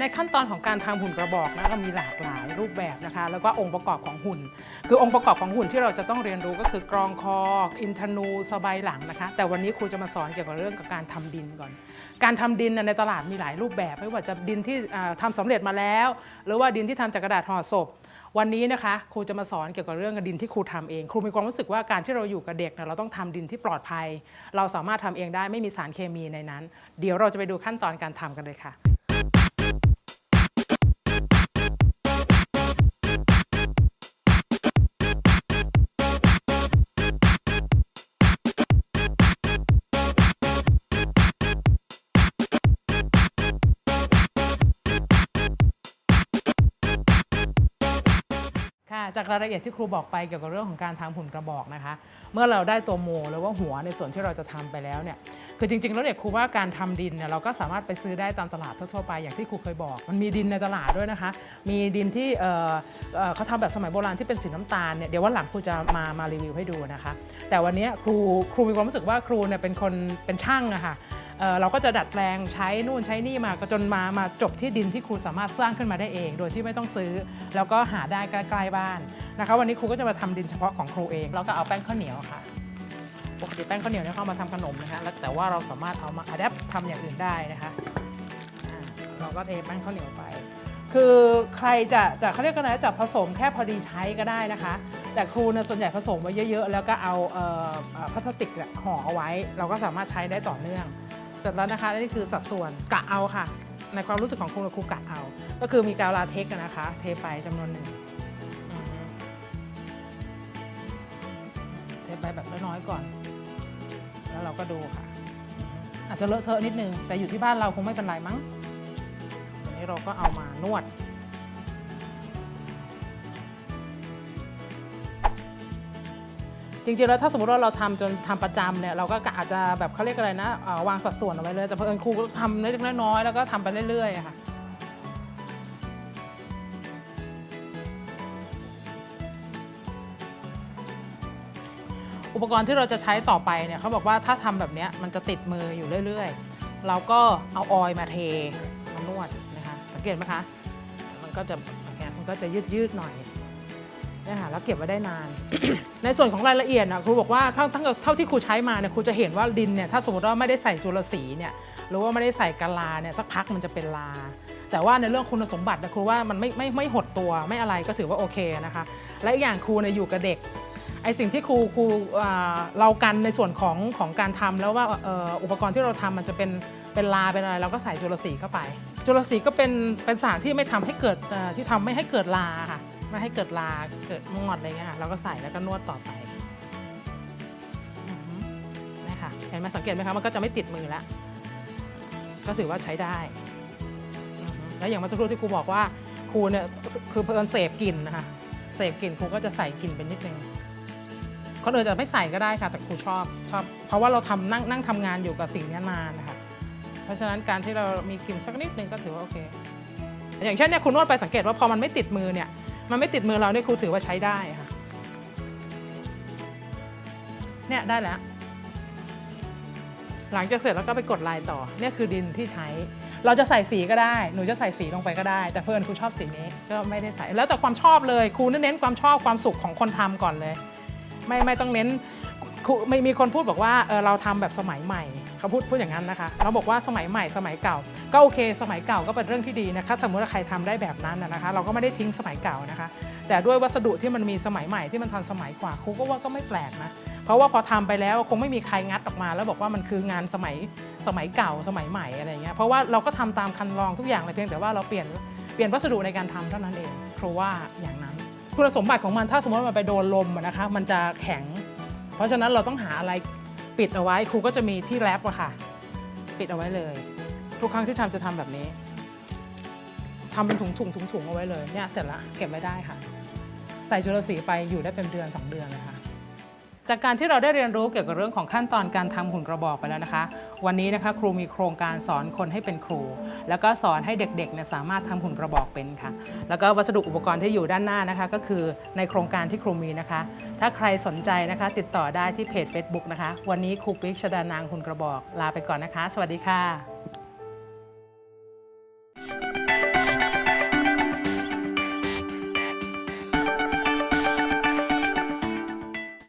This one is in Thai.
ในขั้นตอนของการทำหุ่นกระบอกนะก็มีหลากหลายรูปแบบนะคะ แล้วก็องค์ประกอบของหุ่น คือองค์ประกอบของหุ่นที่เราจะต้องเรียนรู้ก็คือกรองคออินทนูสบายหลังนะคะ แต่วันนี้ครูจะมาสอนเกี่ยวกับเรื่องกับการทำดินก่อน การทำดินในตลาดมีหลายรูปแบบ ไม่ว่าจะดินที่อ่าทำาสำเร็จมาแล้ว หรือว่าดินที่ทำจากกระดาษห่อศพ วันนี้นะคะครูจะมาสอนเกี่ยวกับเรื่องดินที่ครูทำเองครูมีความรู้สึกว่าการที่เราอยู่กับเด็กเนี่ยเราต้องทำดินที่ปลอดภัย เราสามารถทำเองได้ไม่มีสารเคมีในนั้น เดี๋ยวเราจะไปดูขั้นตอนการทำกันเลยค่ะ จากรายละเอียดที่ครูบอกไปเกี่ยวกับเรื่องของการทำหุ่นกระบอกนะคะ เมื่อเราได้ตัวโมหรือว่าหัวในส่วนที่เราจะทำไปแล้วเนี่ยคือจริงๆแล้วเนี่ยครูว่าการทำดินเนี่ยเราก็สามารถไปซื้อได้ตามตลาดทั่วๆไปอย่างที่ครูเคยบอก มันมีดินในตลาดด้วยนะคะ มีดินที่เเเขาทำแบบสมัยโบราณที่เป็นสีน้ำตาลเนี่ยเดี๋ยววันหลังครูจะมามารีวิวให้ดูนะคะ แต่วันนี้ครูครูมีความรู้สึกว่าครูเนี่ยเป็นคนเป็นช่างอะค่ะเอ่อ เราก็จะดัดแปลงใช้นู่นใช้นี่มาก็จนมามาจบที่ดินที่ครูสามารถสร้างขึ้นมาได้เอง โดยที่ไม่ต้องซื้อ แล้วก็หาได้ใกล้ๆบ้านนะคะ วันนี้ครูก็จะมาทำดินเฉพาะของครูเองแล้วก็เอาแป้งข้าวเหนียวค่ะปกติแป้งข้าวเหนียวเนี่ยเขามาทำขนมนะคะแล้วแต่ว่าเราสามารถเอามาอัดแอปทำอย่างอื่นได้นะคะเราก็เทแป้งข้าวเหนียวไป คือใครจะจะเขาเรียกกันนะจะผสมแค่พอดีใช้ก็ได้นะคะ แต่ครูเนี่ยส่วนใหญ่ผสมไว้เยอะๆ แล้วก็เอาพลาสติกห่อเอาไว้ เราก็สามารถใช้ได้ต่อเนื่อง สร็จแล้วนะคะนี่คือสัดส่วนกะเอาค่ะ ในความรู้สึกของครูครูกะเอา ก็คือมีกาวลาเทกซ์อะนะคะ เทไปจำนวนหนึ่งเทไปแบบน้อยๆก่อน แล้วเราก็ดูค่ะ อาจจะเลอะเทอะนิดนึง แต่อยู่ที่บ้านเราคงไม่เป็นไรมั้งวันนี้เราก็เอามานวด จริงๆแล้วถ้าสมมติว่าเราทำจนทำประจำเนี่ยเราก็อาจจะแบบเขาเรียกอะไรนะวางสัดส่วนเอาไว้เลยแต่เพอเอิญครูก็ทำเล็กๆน้อยๆแล้วก็ทำไปเรื่อยๆค่ะอุปกรณ์ที่เราจะใช้ต่อไปเนี่ยเขาบอกว่าถ้าทำแบบนี้มันจะติดมืออยู่เรื่อยๆ เราก็เอาออยมาเทมานวดนะคะสังเกตไหมคะ มันก็จะมันก็จะยืดๆหน่อย นี่ยค่ะแล้วเก็บไว้ได้นาน ในส่วนของรายละเอียดนะครูบอกว่าเท่าทั้งเท่าที่ครูใช้มาเนี่ยครูจะเห็นว่าดินเนี่ยถ้าสมมติว่าไม่ได้ใส่จุลสีเนี่ยหรือว่าไม่ได้ใส่กะลาเนี่ยสักพักมันจะเป็นลา แต่ว่าในเรื่องคุณสมบัตินะครูว่ามันไม่ไม่ไม่หดตัวไม่อะไรก็ถือว่าโอเคนะคะ และอีกอย่างครูเนี่ยอยู่กับเด็กไอสิ่งที่ครูครูอ่าเรากันในส่วนของของการทำแล้วว่าอ,อ,อุปกรณ์ที่เราทำมันจะเป็นเป็นลาเป็นอะไรเราก็ใส่จุลสีเข้าไป จุลสีก็เป็นเป็นสารที่ไม่ทำให้เกิดที่ทำไม่ให้เกิดลาค่ะ ไม่ให้เกิดลาเกิดมอดอะไรเงี้ยค่ะเราก็ใส่แล้วก็นวดต่อไปนี่ค่ะเห็นไหมสังเกตไหมคะมันก็จะไม่ติดมือแล้วก็ถือว่าใช้ได้แล้วอย่างเมื่อสักครู่ที่ครูบอกว่าครูเนี่ยคือเพลินเสพกลิ่นนะคะเสพกลิ่นครูก็จะใส่กลิ่นเป็นนิดนึงคนอื่นจะไม่ใส่ก็ได้ค่ะ แต่ครูชอบชอบ เพราะว่าเราทำนั่งนั่งทำงานอยู่กับสิ่งนี้นานนะคะเพราะฉะนั้นการที่เรามีกลิ่นสักนิดนึงก็ถือว่าโอเค อย่างเช่นเนี่ยคุณนวดไปสังเกตว่าพอมันไม่ติดมือเนี่ย มันไม่ติดมือเราเนี่ยครูถือว่าใช้ได้ค่ะเนี่ยได้แล้ว หลังจากเสร็จแล้วก็ไปกดลายต่อเนี่ยคือดินที่ใช้ เราจะใส่สีก็ได้ หนูจะใส่สีลงไปก็ได้ แต่เพื่อนครูชอบสีนี้ก็ไม่ได้ใส่ แล้วแต่ความชอบเลยครูเน้นความชอบความสุขของคนทำก่อนเลย ไม่ไม่ต้องเน้นครูไม่มีคนพูดบอกว่าเออเราทำแบบสมัยใหม่ เขาพูดพูดอย่างนั้นนะคะเราบอกว่าสมัยใหม่สมัยเก่า ก็โอเค สมัยเก่าก็เป็นเรื่องที่ดีนะคะ สมมติว่าใครทำได้แบบนั้นนะคะ เราก็ไม่ได้ทิ้งสมัยเก่านะคะ แต่ด้วยวัสดุที่มันมีสมัยใหม่ที่มันทันสมัยกว่าครูก็ว่าก็ไม่แปลกนะเพราะว่าพอทำไปแล้วคงไม่มีใครงัดออกมา แล้วบอกว่ามันคืองานสมัยสมัยเก่าสมัยใหม่อะไรเงี้ยเพราะว่าเราก็ทำตามคันลองทุกอย่างเลยเพียงแต่ว่าเราเปลี่ยนเปลี่ยนวัสดุในการทำเท่านั้นเองครูว่าอย่างนั้นคุณสมบัติของมันถ้าสมมติมันไปโดนลมนะคะ มันจะแข็ง เพราะฉะนั้นเราต้องหาอะไร ปิดเอาไว้ครูก็จะมีที่แรปอะค่ะ ปิดเอาไว้เลย ทุกครั้งที่ทำจะทำแบบนี้ทำเป็นถุงถุงถุงถุงๆเอาไว้เลยเนี่ยเสร็จละเก็บไว้ได้ค่ะ ใส่จุลสีไปอยู่ได้เป็นเดือน 2 เดือนเลยค่ะ จากการที่เราได้เรียนรู้เกี่ยวกับเรื่องของขั้นตอนการทำหุ่นกระบอกไปแล้วนะคะ วันนี้นะคะครูมีโครงการสอนคนให้เป็นครู แล้วก็สอนให้เด็กๆเนี่ยสามารถทำหุ่นกระบอกเป็นค่ะ แล้วก็วัสดุอุปกรณ์ที่อยู่ด้านหน้านะคะก็คือในโครงการที่ครูมีนะคะ ถ้าใครสนใจนะคะ ติดต่อได้ที่เพจ Facebook นะคะ วันนี้ครูปิ๊กชดานางหุ่นกระบอกลาไปก่อนนะคะ สวัสดีค่ะ